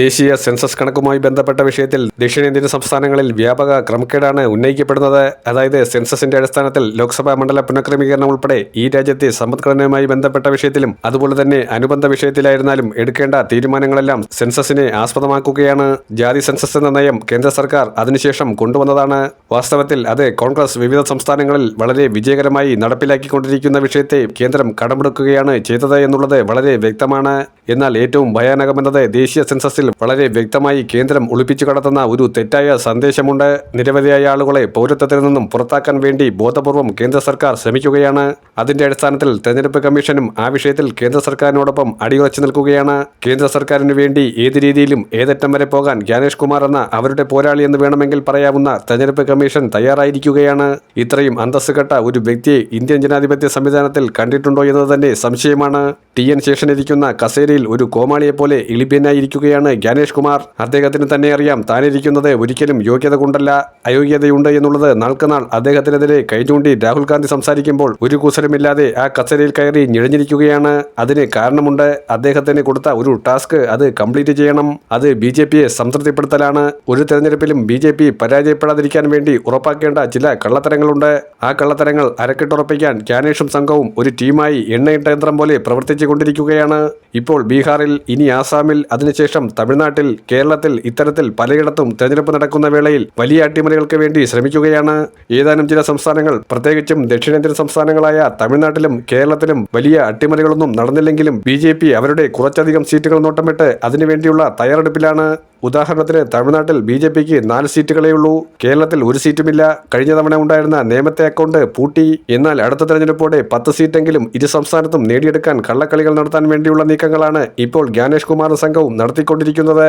ദേശീയ സെൻസസ് കണക്കുമായി ബന്ധപ്പെട്ട വിഷയത്തിൽ ദക്ഷിണേന്ത്യൻ സംസ്ഥാനങ്ങളിൽ വ്യാപക ക്രമക്കേടാണ് ഉന്നയിക്കപ്പെടുന്നത്. അതായത് സെൻസസിന്റെ അടിസ്ഥാനത്തിൽ ലോക്സഭാ മണ്ഡല പുനഃക്രമീകരണം ഉൾപ്പെടെ ഈ രാജ്യത്തെ സമ്പദ്ഘടനയുമായി ബന്ധപ്പെട്ട വിഷയത്തിലും അതുപോലെ തന്നെ അനുബന്ധ വിഷയത്തിലായിരുന്നാലും എടുക്കേണ്ട തീരുമാനങ്ങളെല്ലാം സെൻസസിനെ ആസ്പദമാക്കുകയാണ്. ജാതി സെൻസസ് എന്ന നയം കേന്ദ്ര സർക്കാർ അതിനുശേഷം കൊണ്ടുവന്നതാണ്. വാസ്തവത്തിൽ അത് കോൺഗ്രസ് വിവിധ സംസ്ഥാനങ്ങളിൽ വളരെ വിജയകരമായി നടപ്പിലാക്കിക്കൊണ്ടിരിക്കുന്ന വിഷയത്തെ കേന്ദ്രം കടമെടുക്കുകയാണ് ചെയ്തത് എന്നുള്ളത് വളരെ വ്യക്തമാണ്. എന്നാൽ ഏറ്റവും ഭയാനകമെന്നത് ദേശീയ സെൻസസിൽ വളരെ വ്യക്തമായി കേന്ദ്രം ഒളിപ്പിച്ചു കടത്തുന്ന ഒരു തെറ്റായ സന്ദേശമുണ്ട്. നിരവധിയായ ആളുകളെ പൗരത്വത്തിൽ നിന്നും പുറത്താക്കാൻ വേണ്ടി ബോധപൂർവം കേന്ദ്ര സർക്കാർ ശ്രമിക്കുകയാണ്. അതിന്റെ അടിസ്ഥാനത്തിൽ തെരഞ്ഞെടുപ്പ് കമ്മീഷനും ആ വിഷയത്തിൽ കേന്ദ്ര സർക്കാരിനോടൊപ്പം അടിയുറച്ചു നിൽക്കുകയാണ്. കേന്ദ്ര സർക്കാരിന് വേണ്ടി ഏത് രീതിയിലും ഏതറ്റം വരെ പോകാൻ ജ്ഞാനേഷ് കുമാർ എന്ന അവരുടെ പോരാളി എന്ന് വേണമെങ്കിൽ പറയാവുന്ന തെരഞ്ഞെടുപ്പ് കമ്മീഷൻ തയ്യാറായിരിക്കുകയാണ്. ഇത്രയും അന്തസ്സുകെട്ട ഒരു വ്യക്തിയെ ഇന്ത്യൻ ജനാധിപത്യ സംവിധാനത്തിൽ കണ്ടിട്ടുണ്ടോ എന്നത് തന്നെ സംശയമാണ്. ടി എൻ ശേഷനിരിക്കുന്ന കസേരയിൽ ഒരു കോമാളിയെ പോലെ ഇളിപ്യനായിരിക്കുകയാണ് ജ്ഞാനേഷ് കുമാർ അദ്ദേഹത്തിന് തന്നെ അറിയാം താനിരിക്കുന്നത് ഒരിക്കലും യോഗ്യത കൊണ്ടല്ല അയോഗ്യതയുണ്ട് എന്നുള്ളത് നാൾക്കുനാൾ അദ്ദേഹത്തിനെതിരെ കൈചൂണ്ടി രാഹുൽ ഗാന്ധി സംസാരിക്കുമ്പോൾ ഒരു കുസരമില്ലാതെ ആ കസേരയിൽ കയറി ഞെളിഞ്ഞിരിക്കുകയാണ്. അതിന് കാരണമുണ്ട് അദ്ദേഹത്തിന് കൊടുത്ത ഒരു ടാസ്ക് അത് കംപ്ലീറ്റ് ചെയ്യണം. അത് ബി ജെ പിയെ സംതൃപ്തിപ്പെടുത്തലാണ്. ഒരു തെരഞ്ഞെടുപ്പിലും ബി ജെ പി പരാജയപ്പെടാതിരിക്കാൻ വേണ്ടി ഉറപ്പാക്കേണ്ട ചില കള്ളത്തരങ്ങളുണ്ട്. ആ കള്ളത്തരങ്ങൾ അരക്കിട്ടുറപ്പിക്കാൻ ജ്ഞാനേഷും സംഘവും ഒരു ടീമായി എണ്ണയിട്ട യന്ത്രം പോലെ പ്രവർത്തിച്ചു കൊണ്ടിരിക്കുകയാണ് ഇപ്പോൾ ബീഹാറിൽ ഇനി ആസാമിൽ അതിനുശേഷം തമിഴ്നാട്ടിൽ കേരളത്തിൽ ഇത്തരത്തിൽ പലയിടത്തും തെരഞ്ഞെടുപ്പ് നടക്കുന്ന വേളയിൽ വലിയ അട്ടിമറികൾക്ക് വേണ്ടി ശ്രമിക്കുകയാണ്. ഏതാനും ചില സംസ്ഥാനങ്ങൾ പ്രത്യേകിച്ചും ദക്ഷിണേന്ത്യൻ സംസ്ഥാനങ്ങളായ തമിഴ്നാട്ടിലും കേരളത്തിലും വലിയ അട്ടിമറികളൊന്നും നടന്നില്ലെങ്കിലും ബി അവരുടെ കുറച്ചധികം സീറ്റുകൾ നോട്ടമിട്ട് അതിനുവേണ്ടിയുള്ള തയ്യാറെടുപ്പിലാണ് ഉദാഹരണത്തിന് തമിഴ്നാട്ടിൽ ബി ജെ പിക്ക് നാല് സീറ്റുകളേ ഉള്ളൂ കേരളത്തിൽ ഒരു സീറ്റുമില്ല. കഴിഞ്ഞ തവണ ഉണ്ടായിരുന്ന നേമത്തെ അക്കൗണ്ട് പൂട്ടി. എന്നാൽ അടുത്ത തെരഞ്ഞെടുപ്പോടെ പത്ത് സീറ്റെങ്കിലും ഇരു സംസ്ഥാനത്തും നേടിയെടുക്കാൻ കള്ളക്കളികൾ നടത്താൻ വേണ്ടിയുള്ള നീക്കങ്ങളാണ് ഇപ്പോൾ ജ്ഞാനേഷ് കുമാർ സംഘവും നടത്തിക്കൊണ്ടിരിക്കുന്നത്